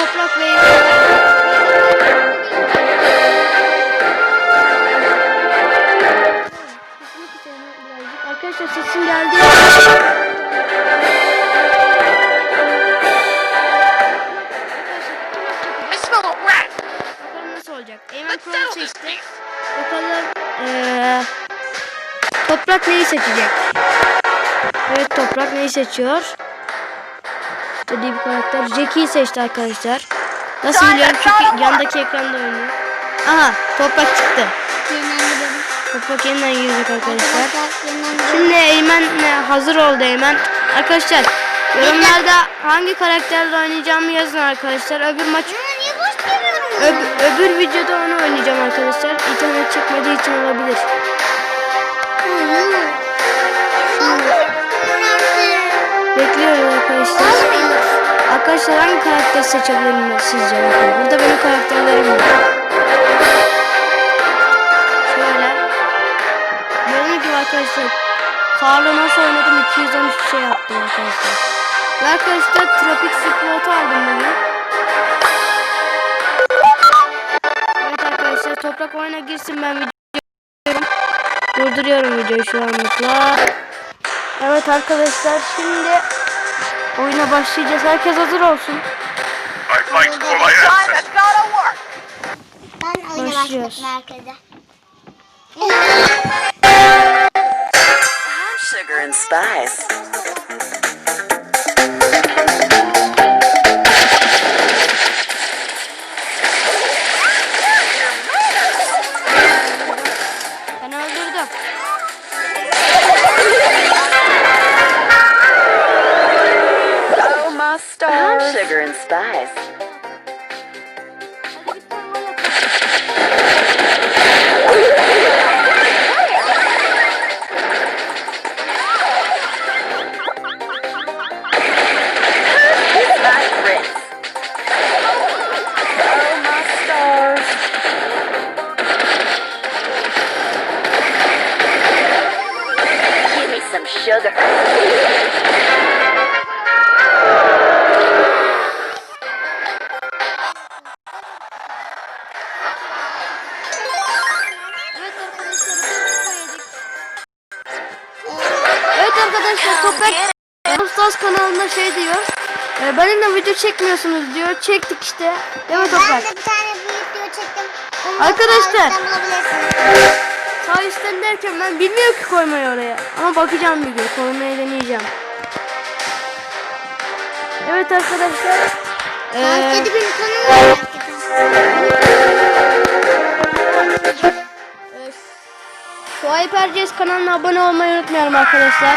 toprak ve. Arkadaşlar sesim geldi. Bakalım nasıl olacak. Eymen this seçti. Bakalım eee, toprak neyi seçecek? Evet toprak neyi seçiyor? Dediği bir karakter. Jackie'yi seçti arkadaşlar. Nasıl biliyorum çünkü yandaki ekranda oynuyor. Aha toprak çıktı. Toprak yeniden girecek arkadaşlar. Şimdi Eymen hazır oldu Eymen. Arkadaşlar yorumlarda hangi karakterle oynayacağımı yazın arkadaşlar. Öbür maç öb- öbür videoda onu oynayacağım arkadaşlar. İnternet çekmediği için olabilir. Bekliyorum arkadaşlar. Arkadaşlar hangi karakter seçebilirim sizce? Burada benim karakterlerim var. Şöyle. Gördüğünüz gibi arkadaşlar. Carlo nasıl oynadım 213 şey yaptım arkadaşlar. Ve arkadaşlar Tropic Sprout aldım bunu. Evet arkadaşlar toprak oyuna girsin ben video durduruyorum videoyu şu anlıkla. Evet arkadaşlar şimdi oyuna başlayacağız. Herkes hazır olsun. Ben oyuna Başlıyoruz. başladım herkese. sugar and spice. Sugar and spice. My Toprak Stars kanalında şey diyor. E, benimle video çekmiyorsunuz diyor. Çektik işte. Değil mi Ben Toprak? de bir tane video çektim. Onu da Arkadaşlar. sağ üstten derken ben bilmiyorum ki koymayı oraya. Ama bakacağım bir gün. Koymayı deneyeceğim. Evet arkadaşlar. E, Bahçede bir var hakikaten. şu Hyperces kanalına abone olmayı unutmayalım arkadaşlar.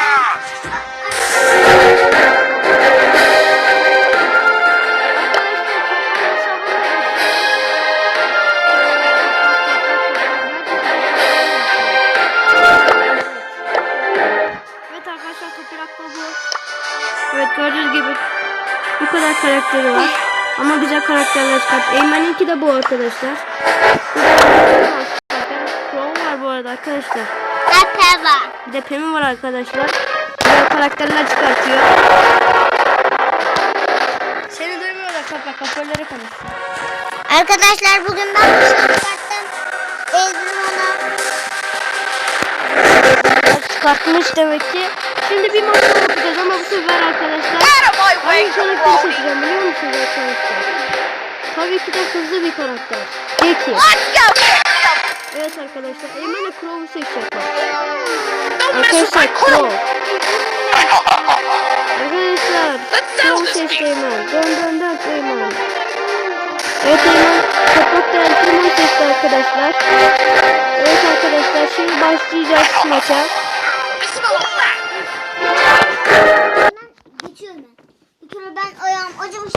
Evet gördüğünüz gibi bu kadar karakteri var. Ama güzel karakterler çıkart. Eymen'inki de bu arkadaşlar. Crow var bu arada arkadaşlar. Bir de Pemi var arkadaşlar. Güzel karakterler çıkartıyor. Seni duymuyorlar toprak. Hoparlöre konuş. Arkadaşlar bugün ben bir şey çıkarttım. Ezdim ona. Çıkartmış demek ki. Şimdi bir maç yapacağız ama bu sefer arkadaşlar. Hangi karakteri seçeceğim biliyor musunuz arkadaşlar? Tabii ki de hızlı bir karakter. Peki. Let's go. Evet arkadaşlar. Eymen'e Crow'u seçecek. Arkadaşlar. Crow. Arkadaşlar Let's settle Crow this seçti. Eymen. Dön dön dön Eymen. Evet Eymen toprakta Enterman seçti arkadaşlar. Evet arkadaşlar şimdi başlayacağız maça. Geçiyorum ben. Bir kere ben ayağım acımış.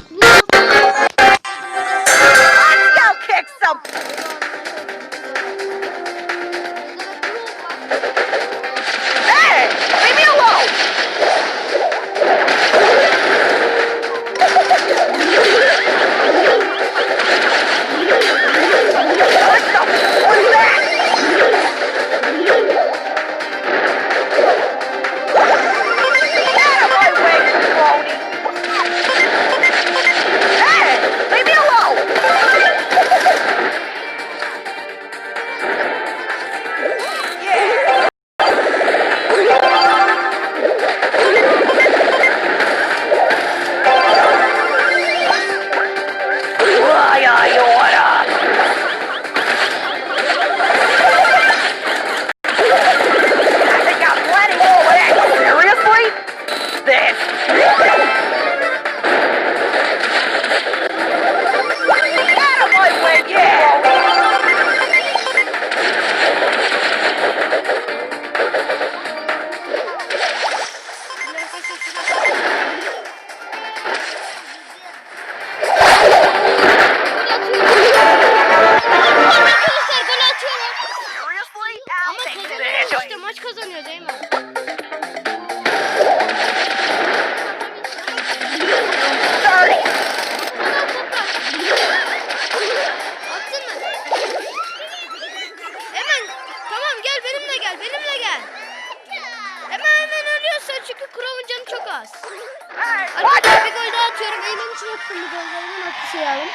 Atıyorum. Eymen için attım bu golü. Eymen attı sayalım.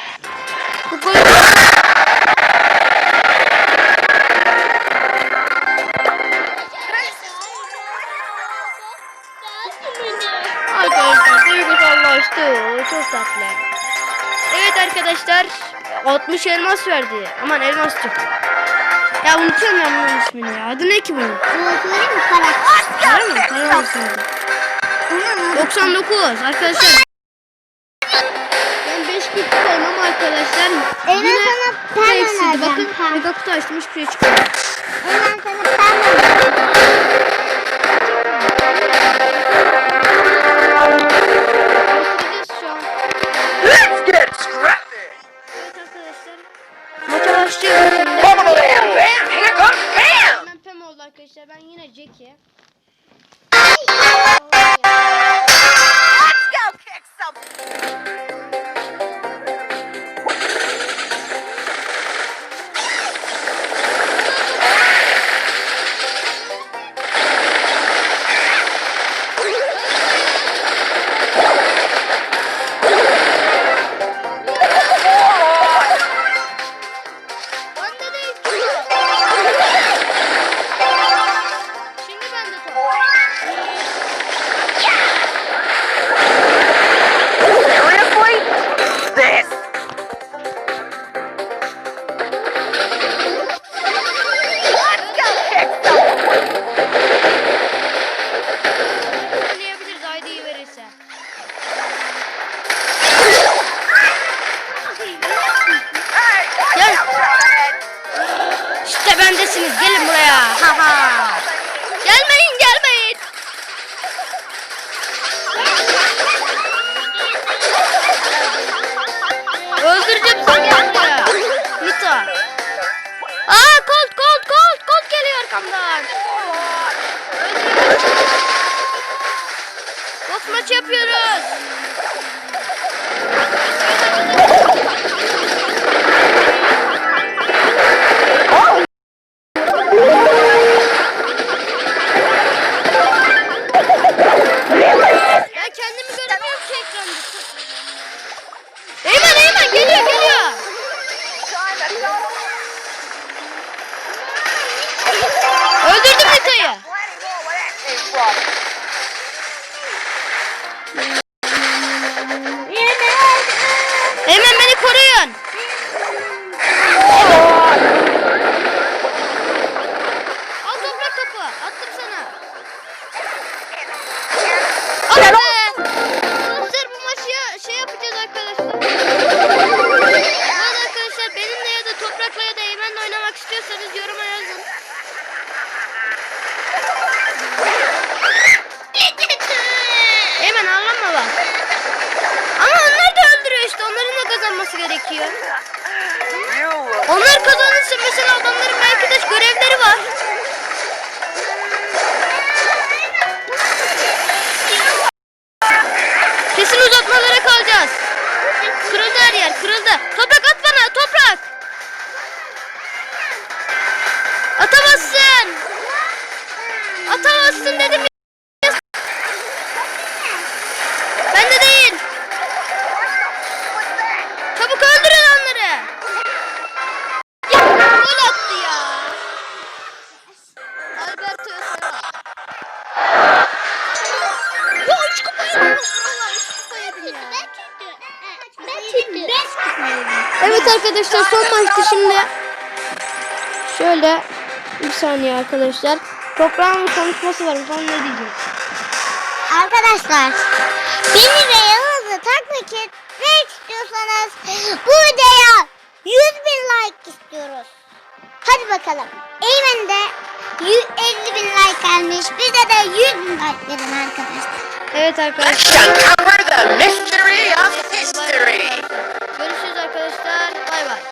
Bu golü... Arkadaşlar duygusallaştı. Çok tatlı. Evet arkadaşlar 60 elmas verdi. Aman elmas çok. Ya unutuyorum ben bunun ismini ya. Adı ne ki bunun? Mi? Karak. Var mı? Karar mısın? 99 arkadaşlar. Ben 5 kutuydayım ama arkadaşlar. Eymen yine sana eksildi. önereceğim, Bakın mega kutu açtım hiçbir şey çıkmıyor. Hemen sana ben. İşte bendesiniz. Gelin buraya. Ha ha. Gelmeyin gelmeyin. Öldüreceğim seni buraya. Nita. Aa Colt Colt Colt Colt geliyor arkamdan. Boss maçı yapıyoruz. Eymen ağlama bak. Ama onlar da öldürüyor işte. Onların da kazanması gerekiyor. Onlar kazanırsa mesela adamların belki de görevleri var. Kesin uzatmalara kalacağız. Kırıldı her yer kırıldı. Toprak. Arkadaşlar son maçtı şimdi. Şöyle bir saniye arkadaşlar. Toprağın konuşması var. Bakalım ne diyecek. Arkadaşlar beni ve Yağız'ı takip etmek istiyorsanız bu videoya 100 bin like istiyoruz. Hadi bakalım. Eymen de 150 bin like gelmiş. Bize de 100 bin like verin arkadaşlar. Evet arkadaşlar. uncover the mystery of history. Görüşürüz arkadaşlar. Bay bay.